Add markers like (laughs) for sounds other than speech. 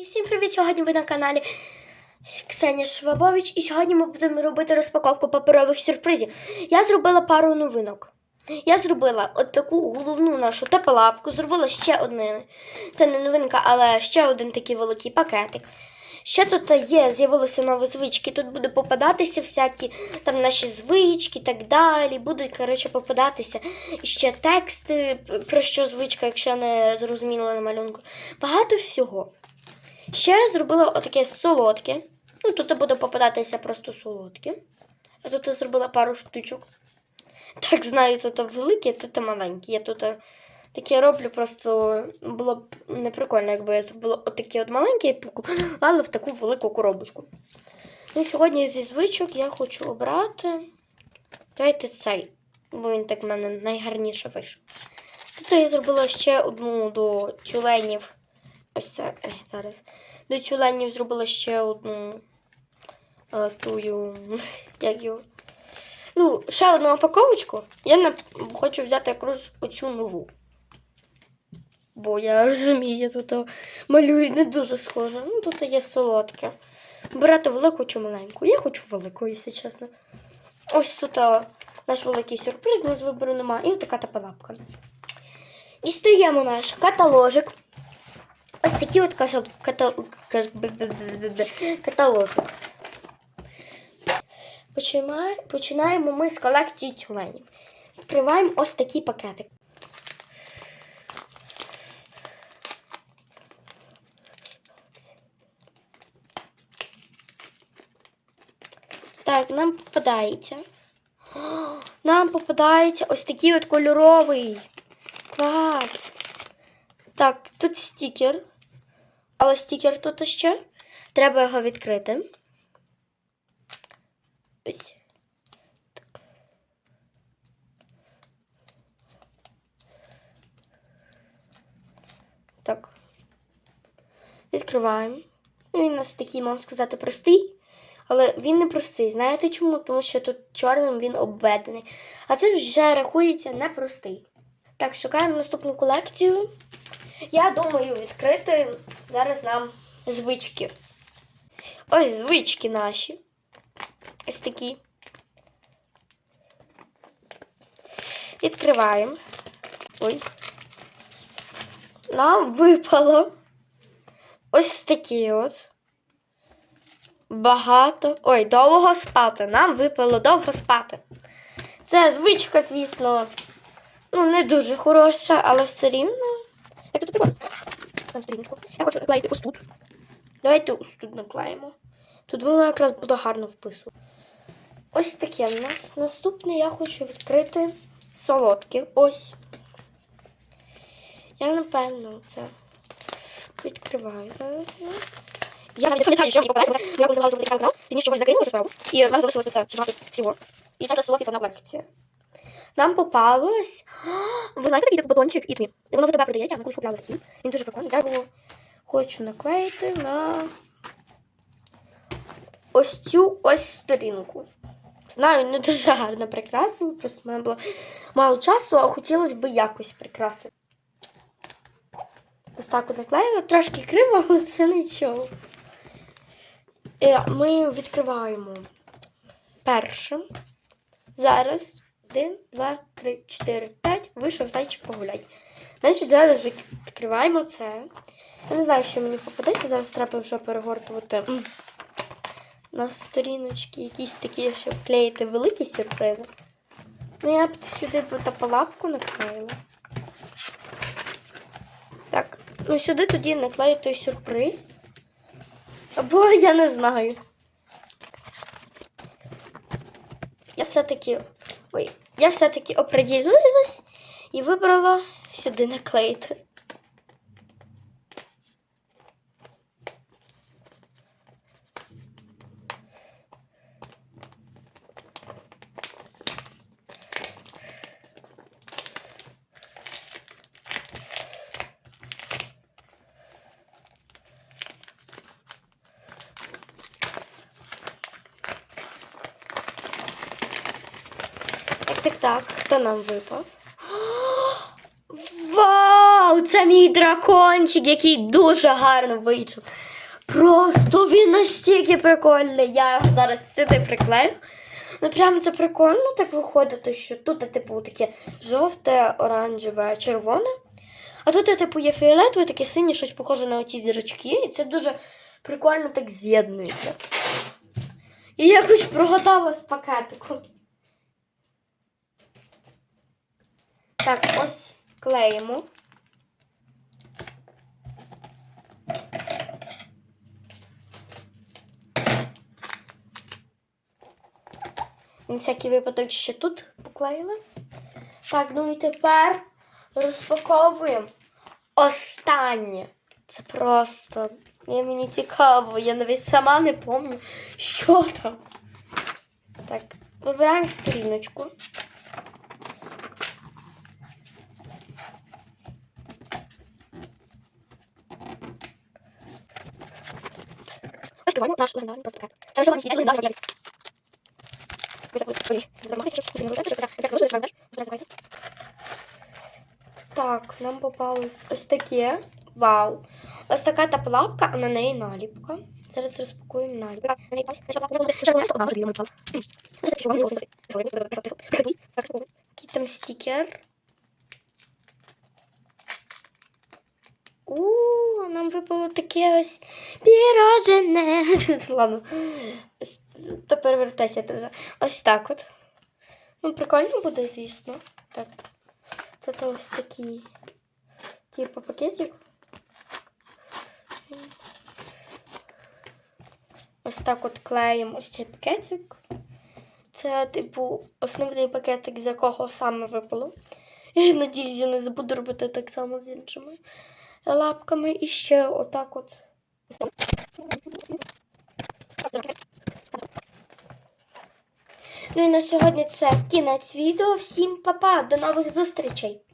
І Всім привіт! Сьогодні ви на каналі Ксенія Швабович, і сьогодні ми будемо робити розпаковку паперових сюрпризів. Я зробила пару новинок. Я зробила от таку головну нашу тепелапку, зробила ще одну. Це не новинка, але ще один такий великий пакетик. Ще тут є, з'явилися нові звички. Тут буде попадатися всякі там наші звички і так далі. Будуть, коротше, попадатися ще тексти, про що звичка, якщо не зрозуміло на малюнку. Багато всього. Ще я зробила отаке солодке. Ну, тут буде попадатися просто солодке. А тут я зробила пару штучок. Так, знаю, тут великі, а тут маленькі. Я тут е, таке роблю, просто було б не прикольно, якби я зробила отакі от маленькі і поклала (gasps) в таку велику коробочку. Ну, сьогодні зі звичок я хочу обрати. Давайте цей, бо він так в мене найгарніше вийшов. Тут я зробила ще одну до тюленів. Ось це зараз. До тюленів зробила ще одну е, тую. (laughs) Як його? Ну, ще одну упаковочку. Я на... хочу взяти якраз оцю нову. Бо я розумію, я тут малюю не дуже схоже. Ну, тут є солодке. Брати велику чи маленьку. Я хочу велику, якщо чесно. Ось тут е, наш великий сюрприз, без вибору немає. І така тапалапка. Дістаємо наш каталожик. Ось такі от катал... катал... каталожик. Починаємо, ми з колекції тюленів. Відкриваємо ось такий пакетик. Так, нам попадається. Нам попадається ось такий от кольоровий. Клас! Так, тут стікер. Але стікер тут ще. Треба його відкрити. Ось. Так. Так. Відкриваємо. Він у нас такий, можна сказати, простий. Але він не простий. Знаєте чому? Тому що тут чорним він обведений. А це вже рахується непростий. Так, шукаємо наступну колекцію. Я думаю відкрити зараз нам звички. Ось звички наші. Ось такі. Відкриваємо. Ой. Нам випало ось такі от. Багато. Ой, довго спати. Нам випало довго спати. Це звичка, звісно, ну, не дуже хороша, але все рівно. Тут прикольно. Там сторіночку. Я хочу наклеїти ось тут. Давайте ось тут наклеїмо. Тут воно якраз буде гарно вписувати. Ось таке в нас. Наступне я хочу відкрити солодке. Ось. Я напевно це відкриваю зараз. я. Навіть не пам'ятаю, що мені попадається, я коли зробила зробити канал, пізніше чогось закинула цю справу, і в нас залишилося це багато всього. І це солодке це колекція. Нам попалось. Ви знаєте такий батончик? І воно в тебе продається, ми колись купляли такі. Він дуже прикольний. Я його хочу наклеїти на ось цю ось сторінку. Знаю, не дуже гарно прикрасили, просто в мене було мало часу, а хотілося б якось прикрасити. Ось так от. Трошки криво, але це нічого. Е, Ми відкриваємо першим. Зараз. Один, два, три, чотири, п'ять. Вийшов зайчик погулять. Значить, зараз відкриваємо це. Я не знаю, що мені попадеться. Зараз треба вже перегортувати на сторіночки якісь такі, щоб клеїти великі сюрпризи. Ну, я б сюди б тапалапку наклеїла. Так, ну сюди тоді наклею той сюрприз. Або я не знаю. Я все-таки. Ой, я все-таки оприділилась і вибрала сюди наклеїти. Так. Хто нам випав? (gasps) Вау! Це мій дракончик, який дуже гарно вийшов. Просто він настільки прикольний. Я його зараз сюди приклею. Ну прям це прикольно так виходить, що тут, типу, таке жовте, оранжеве, червоне. А тут, типу, є фіолетове, таке синє, щось похоже на оці зірочки. І це дуже прикольно так з'єднується. І якось прогадала з пакетику. Так, ось клеїмо. На всякий випадок ще тут поклеїли. Так, ну і тепер розпаковуємо останнє. Це просто. Мені цікаво, я навіть сама не пам'ятаю, що там. Так, вибираємо сторіночку. Розкриваємо наш легендарний просто пакет. Це сьогоднішній легендарний пакет. Так, нам попалось ось таке. Вау. Ось така та лапка, а на неї наліпка. Зараз розпакуємо наліпку. На неї Який там стікер. У, нам випало таке ось пірожене. (laughs) Ладно. То перевертайся вже. Ось так от. Ну, прикольно буде, звісно. Так. Це ось такий. Типу пакетик. Ось так от клеїмо ось цей пакетик. Це, типу, основний пакетик, з якого саме випало. Я надіюсь, я не забуду робити так само з іншими лапками. І ще отак от. Ну і на сьогодні це кінець відео. Всім па-па, до нових зустрічей!